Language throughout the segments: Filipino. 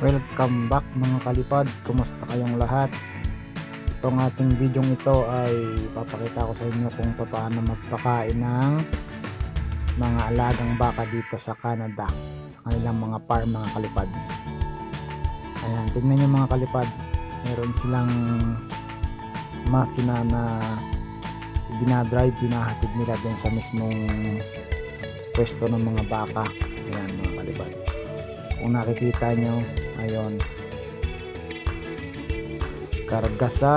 Welcome back mga kalipad, kumusta kayong lahat? Itong ating video ito ay papakita ko sa inyo kung paano magpakain ng mga alagang baka dito sa Canada sa kanilang mga farm mga kalipad. Ayan, tingnan nyo mga kalipad, meron silang makina na dinadrive, dinahatid nila din sa mismong pwesto ng mga baka. Ayan mga kalipad kung nakikita nyo ayun. Karga sa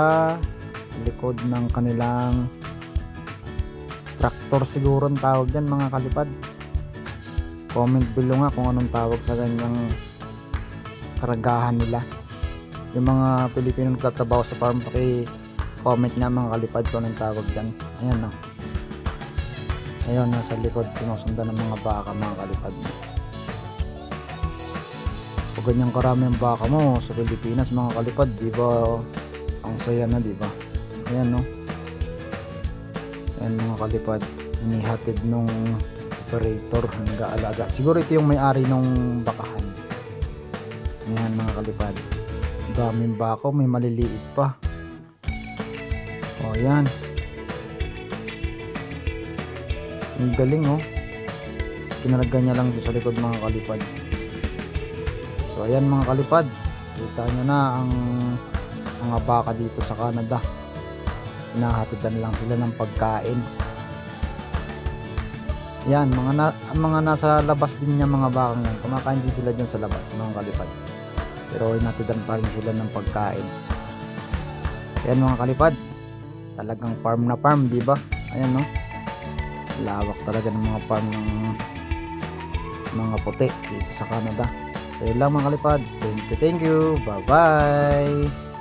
likod ng kanilang tractor siguro ang tawag dyan mga kalipad. Comment below nga kung anong tawag sa ganyang karagahan nila. Yung mga Pilipino nagtatrabaho sa farm paki comment nga mga kalipad kung anong tawag dyan. Ayan no? Ayun nasa likod sinusundan ng mga baka mga kalipad pag ganyan karami ang baka mo sa Pilipinas mga kalipad di ba ang saya na di ba? Ayan no? Ayan mga kalipad inihatid nung operator nag-aalaga siguro ito yung may-ari nung bakahan. Ayan mga kalipad. Daming bako may maliliit pa. O ayan. Ang galing oh. Kinarga niya lang sa likod mga kalipad So ayan mga kalipad, kita nyo na ang mga baka dito sa Canada. Hinahatidan lang sila ng pagkain. Yan, mga, na, mga nasa labas din niya mga baka yan. Kumakain din sila dyan sa labas mga kalipad. Pero hinatidan pa rin sila ng pagkain. Ayan mga kalipad, talagang farm na farm, di ba? Ayan no. Lawak talaga ng mga farm ng mga puti dito sa Canada. So lang mga kalipad. Thank you, thank you. Bye-bye.